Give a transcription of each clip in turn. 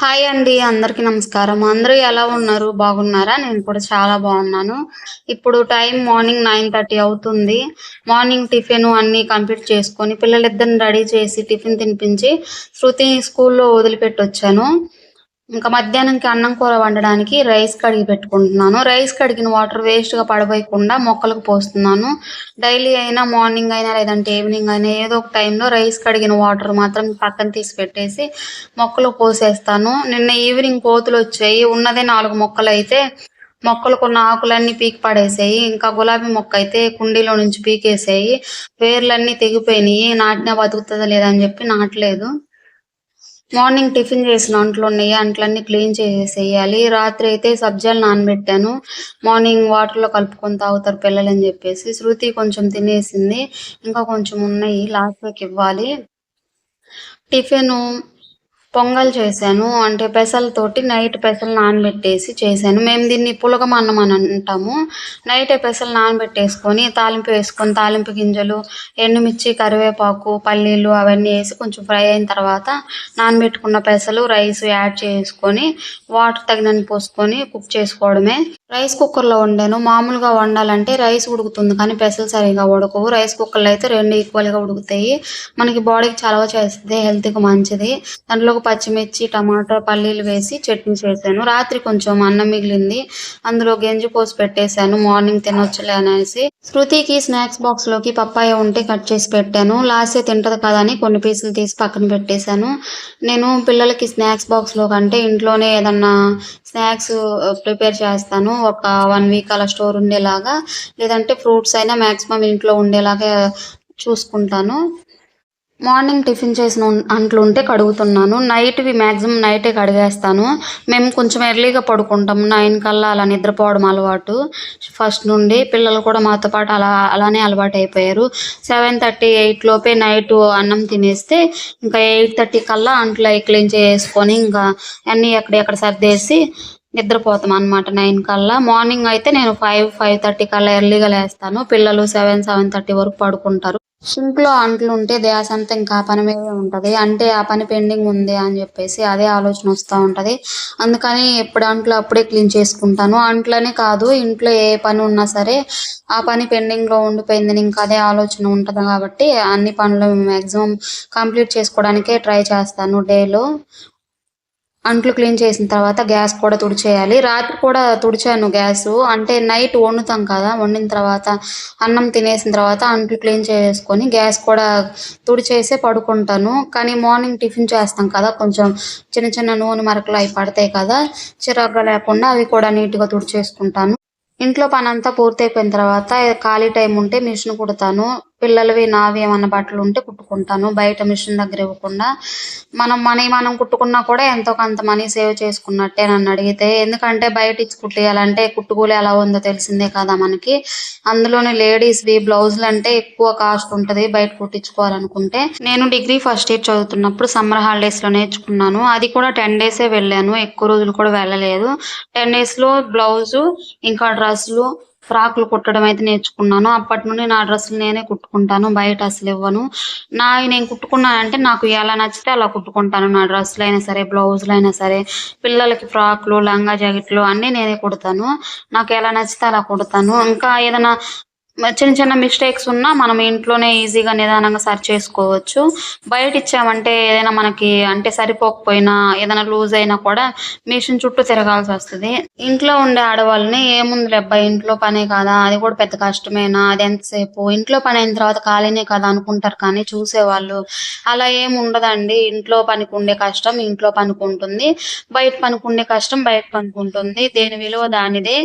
Hi అండి అందరికీ నమస్కారం. అందరూ ఎలా ఉన్నారు? బాగున్నారా? నేను కూడా చాలా బాగున్నాను. ఇప్పుడు టైం మార్నింగ్ నైన్ థర్టీ అవుతుంది. మార్నింగ్ టిఫిన్ అన్ని కంప్లీట్ చేసుకొని పిల్లలిద్దరిని రెడీ చేసి టిఫిన్ తినిపించి శృతి స్కూల్లో వదిలిపెట్టి వచ్చాను ఇంకా మధ్యాహ్నంకి అన్నం కూర వండడానికి రైస్ కడిగి పెట్టుకుంటున్నాను. రైస్ కడిగిన వాటర్ వేస్ట్గా మొక్కలకు పోస్తున్నాను. డైలీ అయినా మార్నింగ్ అయినా లేదంటే ఈవినింగ్ అయినా ఏదో ఒక టైంలో రైస్ కడిగిన వాటర్ మాత్రం పక్కన తీసి పెట్టేసి మొక్కలు పోసేస్తాను. నిన్న ఈవినింగ్ కోతులు వచ్చాయి. ఉన్నదే నాలుగు మొక్కలు అయితే మొక్కలకు ఉన్న ఆకులన్నీ పీకి పడేసాయి. ఇంకా గులాబీ మొక్క అయితే కుండీలో నుంచి పీకేసాయి. వేర్లన్నీ తెగిపోయినాయి. నాటినా బతుకుతుందా లేదా అని చెప్పి నాటలేదు. మార్నింగ్ టిఫిన్ చేసిన అంట్లు ఉన్నాయి అంట్లన్నీ క్లీన్ చేసేయాలి. రాత్రి అయితే సబ్జాలు నానబెట్టాను. మార్నింగ్ వాటర్లో కలుపుకొని తాగుతారు పిల్లలు అని చెప్పేసి. శృతి కొంచెం తినేసింది. ఇంకా కొంచెం ఉన్నాయి లాస్ట్ ఇవ్వాలి. టిఫిన్ పొంగల్ చేశాను. అంటే పెసలతోటి నైట్ పెసలు నానబెట్టేసి చేశాను. మేము దీన్ని పులగమన్నం అని అంటాము. నైట్ పెసలు నానబెట్టేసుకొని తాలింపు వేసుకొని తాలింపు గింజలు ఎండుమిర్చి కరివేపాకు పల్లీలు అవన్నీ వేసి కొంచెం ఫ్రై అయిన తర్వాత నానబెట్టుకున్న పెసలు రైస్ యాడ్ చేసుకొని వాటర్ తగినన్ని పోసుకొని కుక్ చేసుకోవడమే. రైస్ కుక్కర్లో వండాను. మామూలుగా వండాలంటే రైస్ ఉడుకుతుంది కానీ పెసలు సరిగా ఉడకవు. రైస్ కుక్కర్లో అయితే రెండు ఈక్వల్గా ఉడుకుతాయి. మనకి బాడీకి చలవ చేస్తుంది హెల్త్కి మంచిది. దాంట్లో దాంట్లోకి పచ్చిమిర్చి టమాటో పల్లీలు వేసి చట్నీ చేశాను. రాత్రి కొంచెం అన్నం మిగిలింది. అందులో గంజి పోసి పెట్టేశాను. మార్నింగ్ తినొచ్చులే అనేసి. శృతికి స్నాక్స్ బాక్స్లోకి పప్పాయ ఉంటే కట్ చేసి పెట్టాను. లాస్ట్ తింటది కదా అని కొన్ని పీసులు తీసి పక్కన పెట్టేశాను. నేను పిల్లలకి స్నాక్స్ బాక్స్లో కంటే ఇంట్లోనే ఏదన్నా స్నాక్స్ ప్రిపేర్ చేస్తాను. ఒక వన్ వీక్ అలా స్టోర్ ఉండేలాగా. లేదంటే ఫ్రూట్స్ అయినా మాక్సిమం ఇంట్లో ఉండేలాగా చూసుకుంటాను. మార్నింగ్ టిఫిన్ చేసిన అంట్లు ఉంటే కడుగుతున్నాను. నైట్వి మ్యాక్సిమం నైటే కడిగేస్తాను. మేము కొంచెం ఎర్లీగా పడుకుంటాము నైన్ కల్లా అలా నిద్రపోవడం అలవాటు. ఫస్ట్ నుండి పిల్లలు కూడా మాతో పాటు అలా అలానే అలవాటు అయిపోయారు సెవెన్ థర్టీ ఎయిట్ లోపే నైట్ అన్నం తినేస్తే ఇంకా ఎయిట్ థర్టీ కల్లా అంట్లు అవి క్లీన్ చేసుకొని ఇంకా అన్నీ ఎక్కడెక్కడ సర్దేసి నిద్రపోతాం అన్నమాట నైన్ కల్లా. మార్నింగ్ అయితే నేను ఫైవ్ ఫైవ్ థర్టీ కల్లా ఎర్లీగా లేస్తాను. పిల్లలు సెవెన్ సెవెన్ థర్టీ వరకు పడుకుంటారు. సింక్లో అంట్లు ఉంటే ధ్యాస అంతా ఇంకా ఆ పని మీదే ఉంటది. అంటే ఆ పని పెండింగ్ ఉంది అని చెప్పేసి అదే ఆలోచన వస్తూ ఉంటది. అందుకని ఎప్పుడు అంట్లు అప్పుడే క్లీన్ చేసుకుంటాను. అంట్లనే కాదు ఇంట్లో ఏ పని ఉన్నా సరే ఆ పని పెండింగ్లో ఉండిపోయింది ఇంకా అదే ఆలోచన ఉంటది కాబట్టి అన్ని పనులు మాక్సిమం కంప్లీట్ చేసుకోవడానికే ట్రై చేస్తాను డేలో. అంట్లు క్లీన్ చేసిన తర్వాత గ్యాస్ కూడా తుడిచేయాలి. రాత్రి కూడా తుడిచాను గ్యాస్. అంటే నైట్ వండుతాం కదా వండిన తర్వాత అన్నం తినేసిన తర్వాత అంట్లు క్లీన్ చేసుకొని గ్యాస్ కూడా తుడిచేసే పడుకుంటాను. కానీ మార్నింగ్ టిఫిన్ చేస్తాం కదా కొంచెం చిన్న చిన్న నూనె మరకలు అవి పడతాయి కదా చిరాగ్గా లేకుండా అవి కూడా నీట్గా తుడిచేసుకుంటాను. ఇంట్లో పని అంతా పూర్తయిపోయిన తర్వాత ఖాళీ టైం ఉంటే మిషన్ కుడతాను. పిల్లలవి నావి ఏమన్నా బట్టలు ఉంటే కుట్టుకుంటాను. బయట మిషన్ దగ్గర ఇవ్వకుండా మనం మనీ మనం కుట్టుకున్నా కూడా ఎంతో కొంత మనీ సేవ్ చేసుకున్నట్టే నన్ను అడిగితే. ఎందుకంటే బయట ఇచ్చి కుట్టేయాలంటే కుట్టుకూలి ఎలా ఉందో తెలిసిందే కదా మనకి. అందులోని లేడీస్వి బ్లౌజులు అంటే ఎక్కువ కాస్ట్ ఉంటది బయట కుట్టించుకోవాలనుకుంటే. నేను డిగ్రీ ఫస్ట్ ఇయర్ చదువుతున్నప్పుడు సమ్మర్ హాలిడేస్లో నేర్చుకున్నాను. అది కూడా టెన్ డేసే వెళ్ళాను. ఎక్కువ రోజులు కూడా వెళ్ళలేదు. టెన్ డేస్లో బ్లౌజు ఇంకా డ్రెస్సులు ఫ్రాక్లు కుట్టడం అయితే నేర్చుకున్నాను. అప్పటి నుండి నా డ్రెస్సులు నేనే కుట్టుకుంటాను. బయట అసలు ఇవ్వను. నా నేను కుట్టుకున్నానంటే నాకు ఎలా నచ్చితే అలా కుట్టుకుంటాను. నా డ్రెస్సులు అయినా సరే బ్లౌజులు అయినా సరే పిల్లలకి ఫ్రాక్లు లంగా జాకెట్లు అన్నీ నేనే కుడతాను. నాకు ఎలా నచ్చితే అలా కుడతాను. ఇంకా ఏదైనా చిన్న చిన్న మిస్టేక్స్ ఉన్నా మనం ఇంట్లోనే ఈజీగా నిదానంగా సరి చేసుకోవచ్చు. బయట ఇచ్చామంటే ఏదైనా మనకి అంటే సరిపోకపోయినా ఏదైనా లూజ్ అయినా కూడా మిషన్ చుట్టూ తిరగాల్సి వస్తుంది. ఇంట్లో ఉండే ఆడవాళ్ళని ఏముంది అబ్బాయి ఇంట్లో పనే కదా అది కూడా పెద్ద కష్టమేనా అది ఎంతసేపు ఇంట్లో పని అయిన తర్వాత ఖాళీనే కదా అనుకుంటారు. కానీ చూసేవాళ్ళు అలా ఏమి ఉండదండి ఇంట్లో పనికి ఉండే కష్టం ఇంట్లో పనికి ఉంటుంది బయట పనికి ఉండే కష్టం బయట పనికి ఉంటుంది దేని విలువ దానిదే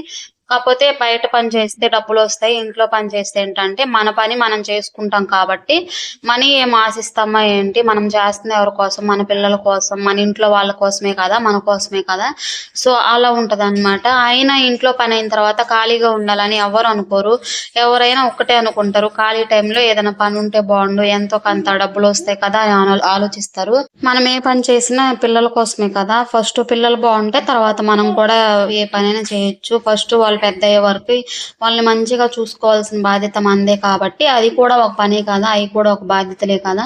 కాకపోతే బయట పని చేస్తే డబ్బులు వస్తాయి ఇంట్లో పని చేస్తే ఏంటంటే మన పని మనం చేసుకుంటాం కాబట్టి మనీ ఏం ఆశిస్తామా ఏంటి? మనం చేస్తుంది ఎవరి కోసం? మన పిల్లల కోసం మన ఇంట్లో వాళ్ళ కోసమే కదా? మన కోసమే కదా? సో అలా ఉంటది అనమాట అయినా ఇంట్లో పని అయిన తర్వాత ఖాళీగా ఉండాలని ఎవరు అనుకోరు. ఎవరైనా ఒక్కటే అనుకుంటారు. ఖాళీ టైంలో ఏదైనా పని ఉంటే బాగుండు ఎంతో కొంత డబ్బులు వస్తాయి కదా అని ఆలో- ఆలోచిస్తారు. మనం ఏ పని చేసినా పిల్లల కోసమే కదా? ఫస్ట్ పిల్లలు బాగుంటే తర్వాత మనం కూడా ఏ పనైనా చేయొచ్చు. ఫస్ట్ వాళ్ళు పెద్ద అయ్యే వరకు వాళ్ళని మంచిగా చూసుకోవాల్సిన బాధ్యత మందే కాబట్టి అది కూడా ఒక పనే కదా? అవి కూడా ఒక బాధ్యతలే కదా?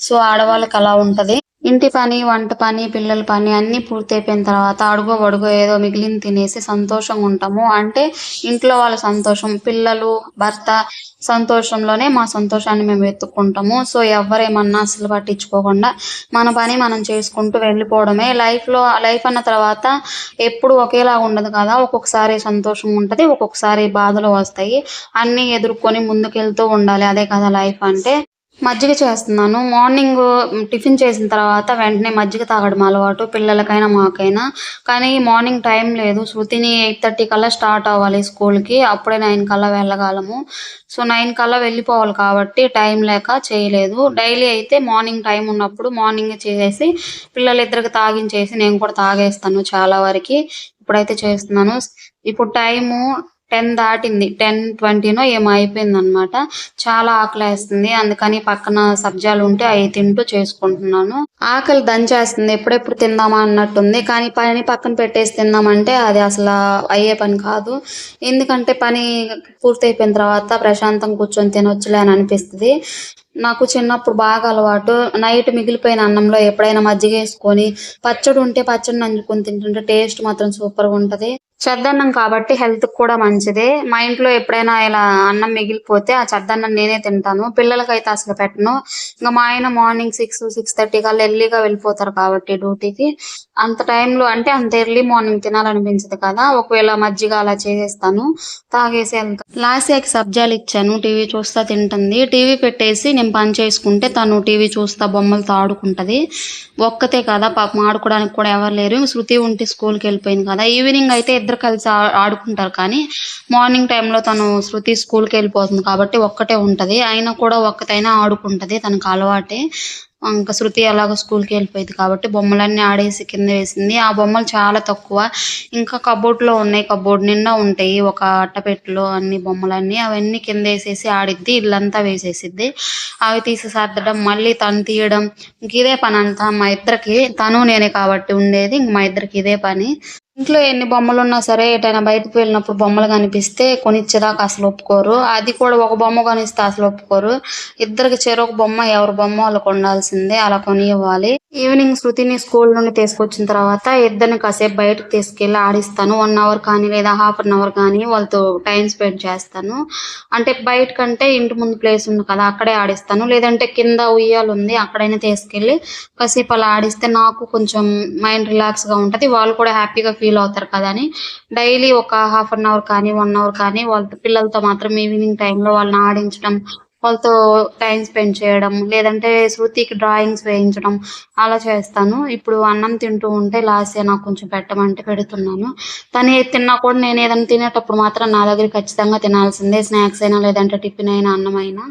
సో ఆడవాళ్ళకి అలా ఉంటది. ఇంటి పని వంట పని పిల్లల పని అన్నీ పూర్తయిపోయిన తర్వాత అడుగో అడుగో ఏదో మిగిలిన తినేసి సంతోషంగా ఉంటాము. అంటే ఇంట్లో వాళ్ళ సంతోషం పిల్లలు భర్త సంతోషంలోనే మా సంతోషాన్ని మేము వెతుక్కుంటాము. సో ఎవరేమన్నా అసలు పట్టించుకోకుండా మన పని మనం చేసుకుంటూ వెళ్ళిపోవడమే. లైఫ్లో లైఫ్ అన్న తర్వాత ఎప్పుడు ఒకేలా ఉండదు కదా. ఒక్కొక్కసారి సంతోషం ఉంటుంది ఒక్కొక్కసారి బాధలు వస్తాయి. అన్నీ ఎదుర్కొని ముందుకెళ్తూ ఉండాలి. అదే కదా లైఫ్ అంటే. మజ్జిగ చేస్తున్నాను. మార్నింగ్ టిఫిన్ చేసిన తర్వాత వెంటనే మజ్జిగ తాగడం అలవాటు పిల్లలకైనా మాకైనా. కానీ మార్నింగ్ టైం లేదు. శృతిని ఎయిట్ థర్టీ కల్లా స్టార్ట్ అవ్వాలి స్కూల్కి. అప్పుడే నైన్ కల్లా వెళ్ళగలము. సో నైన్ కల్లా వెళ్ళిపోవాలి కాబట్టి టైం లేక చేయలేదు. డైలీ అయితే మార్నింగ్ టైం ఉన్నప్పుడు మార్నింగ్ చేసేసి పిల్లలిద్దరికి తాగించేసి నేను కూడా తాగేస్తాను చాలా వరకు. ఇప్పుడైతే చేస్తున్నాను. ఇప్పుడు టైము టెన్ దాటింది. టెన్ ట్వంటీనో ఏమో అయిపోయింది అనమాట చాలా ఆకలేస్తుంది. అందుకని పక్కన సబ్జాలు ఉంటే అవి తింటూ చేసుకుంటున్నాను. ఆకలి దంచేస్తుంది. ఎప్పుడెప్పుడు తిందామా అన్నట్టుంది. కానీ పని పక్కన పెట్టేసి తిందామంటే అది అసలు అయ్యే పని కాదు. ఎందుకంటే పని పూర్తయిపోయిన తర్వాత ప్రశాంతం కూర్చొని తినొచ్చులే అని అనిపిస్తుంది. నాకు చిన్నప్పుడు బాగా అలవాటు. నైట్ మిగిలిపోయిన అన్నంలో ఎప్పుడైనా మజ్జిగ వేసుకొని పచ్చడి ఉంటే పచ్చడి నంచుకొని తింటుంటే టేస్ట్ మాత్రం సూపర్గా ఉంటది. చెద్దన్నం కాబట్టి హెల్త్ కూడా మంచిదే. మా ఇంట్లో ఎప్పుడైనా ఇలా అన్నం మిగిలిపోతే ఆ చద్దన్నం నేనే తింటాను. పిల్లలకైతే అసలు పెట్టను. ఇంకా మా ఆయన మార్నింగ్ సిక్స్ సిక్స్ థర్టీ కల్లా ఎర్లీగా వెళ్ళిపోతారు కాబట్టి డ్యూటీకి. అంత టైంలో అంటే అంత ఎర్లీ మార్నింగ్ తినాలనిపించదు కదా. ఒకవేళ మజ్జిగ అలా చేసేస్తాను. తాగేసి వెళ్తాను లాస్యాకి సబ్జాలు ఇచ్చాను. టీవీ చూస్తా తింటుంది. టీవీ పెట్టేసి నేను పని చేసుకుంటే తను టీవీ చూస్తా బొమ్మలతో ఆడుకుంటది. ఒక్కతే కదా పాపం ఆడుకోవడానికి కూడా ఎవరు లేరు. శృతి ఉంటే స్కూల్కి వెళ్ళిపోయింది కదా. ఈవినింగ్ అయితే ఇద్దరు కలిసి ఆడుకుంటారు కానీ మార్నింగ్ టైంలో తను శృతి స్కూల్కి వెళ్ళిపోతుంది కాబట్టి ఒక్కటే ఉంటది. అయినా కూడా ఒక్కతైనా ఆడుకుంటది తనకు అలవాటే. ఇంకా శృతి ఎలాగో స్కూల్కి వెళ్ళిపోయింది కాబట్టి బొమ్మలన్నీ ఆడేసి కింద వేసింది. ఆ బొమ్మలు చాలా తక్కువ. ఇంకా కబోర్డ్లో ఉన్నాయి. కబోర్డ్ నిండా ఉంటాయి. ఒక అట్టపెట్టెలో అన్ని బొమ్మలన్నీ అవన్నీ కింద వేసేసి ఆడిద్ది. ఇల్లంతా వేసేసిద్ది. అవి తీసి సర్దడం మళ్ళీ తను తీయడం. ఇంక ఇదే పని అంతా మా ఇద్దరికి. తను నేనే కాబట్టి ఉండేది. ఇంక మా ఇద్దరికి ఇదే పని. ఇంట్లో ఎన్ని బొమ్మలు ఉన్నా సరే ఎటైనా బయటకు వెళ్ళినప్పుడు బొమ్మలు కనిపిస్తే కొనిచ్చేదాకా అసలు ఒప్పుకోరు. అది కూడా ఒక బొమ్మ కొనిస్తే అసలు ఒప్పుకోరు. ఇద్దరికి చెరొక బొమ్మ ఎవరి బొమ్మ వాళ్ళకి ఉండాల్సిందే అలా కొనివ్వాలి. ఈవినింగ్ శృతిని స్కూల్ నుండి తీసుకొచ్చిన తర్వాత ఇద్దరిని కాసేపు బయటకు తీసుకెళ్ళి ఆడిస్తాను. వన్ అవర్ కానీ లేదా హాఫ్ అన్ అవర్ కానీ వాళ్ళతో టైం స్పెండ్ చేస్తాను. అంటే బయట కంటే ఇంటి ముందు ప్లేస్ ఉంది కదా అక్కడే ఆడిస్తాను. లేదంటే కింద ఉయ్యాలు ఉంది అక్కడైనా తీసుకెళ్ళి కాసేపు అలా ఆడిస్తే నాకు కొంచెం మైండ్ రిలాక్స్ ఉంటుంది. వాళ్ళు కూడా హ్యాపీగా ఫీల్ అవుతారు కదా అని. డైలీ ఒక హాఫ్ అన్ అవర్ కానీ వన్ అవర్ కానీ వాళ్ళతో పిల్లలతో మాత్రం ఈవినింగ్ టైంలో వాళ్ళని ఆడించడం వాళ్ళతో టైం స్పెండ్ చేయడం లేదంటే శృతికి డ్రాయింగ్స్ వేయించడం అలా చేస్తాను. ఇప్పుడు అన్నం తింటూ ఉంటే లాస్ట్ నాకు కొంచెం పెట్టమంటే పెడుతున్నాను. తను ఏది తిన్నా కూడా నేను ఏదైనా తినేటప్పుడు మాత్రం నా దగ్గర ఖచ్చితంగా తినాల్సిందే. స్నాక్స్ అయినా లేదంటే టిఫిన్ అయినా అన్నం అయినా.